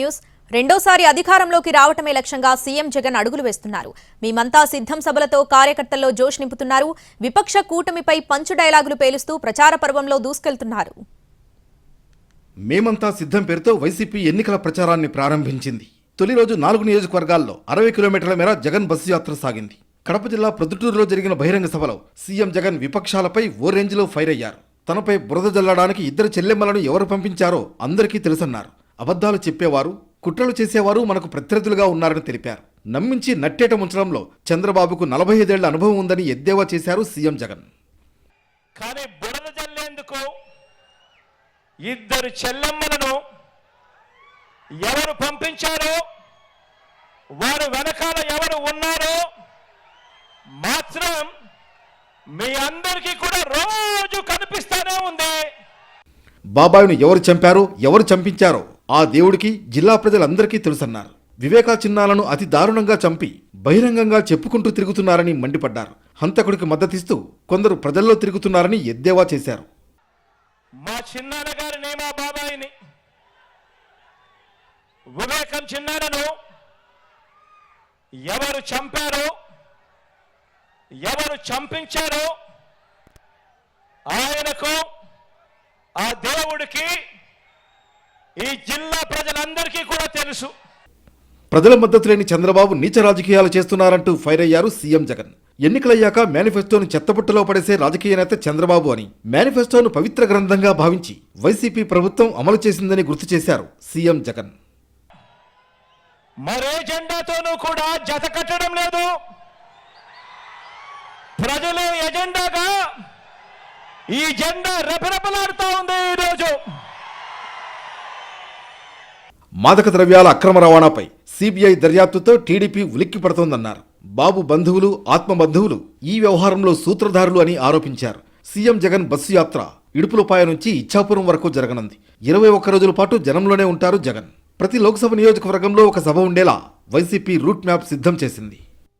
News. రెండోసారి అధికారంలోకి రావటమే లక్ష్యంగా సీఎం జగన్ అడుగులు వేస్తున్నారు. మేమంతా సిద్ధం సభలతో కార్యకర్తల్లో జోష్ నింపుతున్నారు. విపక్ష కూటమిపై పంచు డైలాగులు పేలుస్తూ ప్రచార పర్వంలో దూసుకెళ్తున్నారు. మేమంతా సిద్ధం పేరుతో వైసీపీ ఎన్నికల ప్రచారాన్ని ప్రారంభించింది. తొలి రోజు నాలుగు నియోజకవర్గాల్లో అరవై కిలోమీటర్ల మేర జగన్ బస్సు యాత్ర సాగింది. కడప జిల్లా ప్రొద్దుటూరులో జరిగిన బహిరంగ సభలో సీఎం జగన్ విపక్షాలపై ఓ రేంజ్లో ఫైర్ అయ్యారు. తనపై బురద జల్లడానికి ఇద్దరు చెల్లెమ్మలను ఎవరు పంపించారో అందరికీ తెలుసన్నారు. అబద్ధాలు చెప్పేవారు కుట్రలు చేసేవారు మనకు ప్రత్యర్థులుగా ఉన్నారని తెలిపారు. నమ్మించి నట్టేట ముంచడంలో చంద్రబాబుకు నలభై ఐదేళ్ళ అనుభవం ఉందని ఎద్దేవా చేశారు సీఎం జగన్. కానీ బుడద జల్లేందుకు ఇద్దరు చెల్లెమ్మలను ఎవరు పంపించారో? వారు వెనకాల ఎవరు ఉన్నారో? మాత్రం మీ అందరికీ కూడా రోజు కనిపిస్తానే ఉంది. బాబాయిను ఎవరు చంపారో? ఎవరు చంపించారో? ఆ దేవుడికి జిల్లా ప్రజలందరికీ తెలుసన్నారు. వివేకా చిన్నాలను అతి దారుణంగా చంపి బహిరంగంగా చెప్పుకుంటూ తిరుగుతున్నారని మండిపడ్డారు. హంతకుడికి మద్దతిస్తూ కొందరు ప్రజల్లో తిరుగుతున్నారని ఎద్దేవా చేశారు. మా చిన్నాన్న గారిని మా బాబాయిని. వివేకం చిన్నారను ఎవరు చంపారో ఎవరు చంపించారో ఆయనకు ఆ దేవుడికి ఈ జిల్లా ప్రజలందరికీ కూడా తెలుసు. ప్రజల మద్దతు లేని చంద్రబాబు నీచ రాజకీయాలు చేస్తున్నారంటూ ఫైర్ అయ్యారు సీఎం జగన్. ఎన్నికలయ్యాక మేనిఫెస్టోను చెత్తపుట్టలో పడేసే రాజకీయ నేత చంద్రబాబు అని మేనిఫెస్టోను పవిత్ర గ్రంథంగా భావించి వైసీపీ ప్రభుత్వం అమలు చేసిందని గుర్తు చేశారు సీఎం జగన్. మరే జెండాతోనూ కూడా జత కట్టడం లేదు. ప్రజల ఎజెండాగా ఈ జెండా రెపరెపలాడుతూ ఉంది ఈరోజు. మాదక ద్రవ్యాల అక్రమ రవాణాపై సిబిఐ దర్యాప్తుతో టీడీపీ ఉలిక్కి పడుతోందన్నారు బాబు బంధువులు ఆత్మ బంధువులు ఈ వ్యవహారంలో సూత్రధారులు అని ఆరోపించారు. సీఎం జగన్ బస్సు యాత్ర ఇడుపులపాయ నుంచి ఇచ్చాపురం వరకు జరగనుంది. ఇరవై ఒక్క రోజుల పాటు జనంలోనే ఉంటారు జగన్. ప్రతి లోక్సభ నియోజకవర్గంలో ఒక సభ ఉండేలా వైసీపీ రూట్ మ్యాప్ సిద్ధం చేసింది.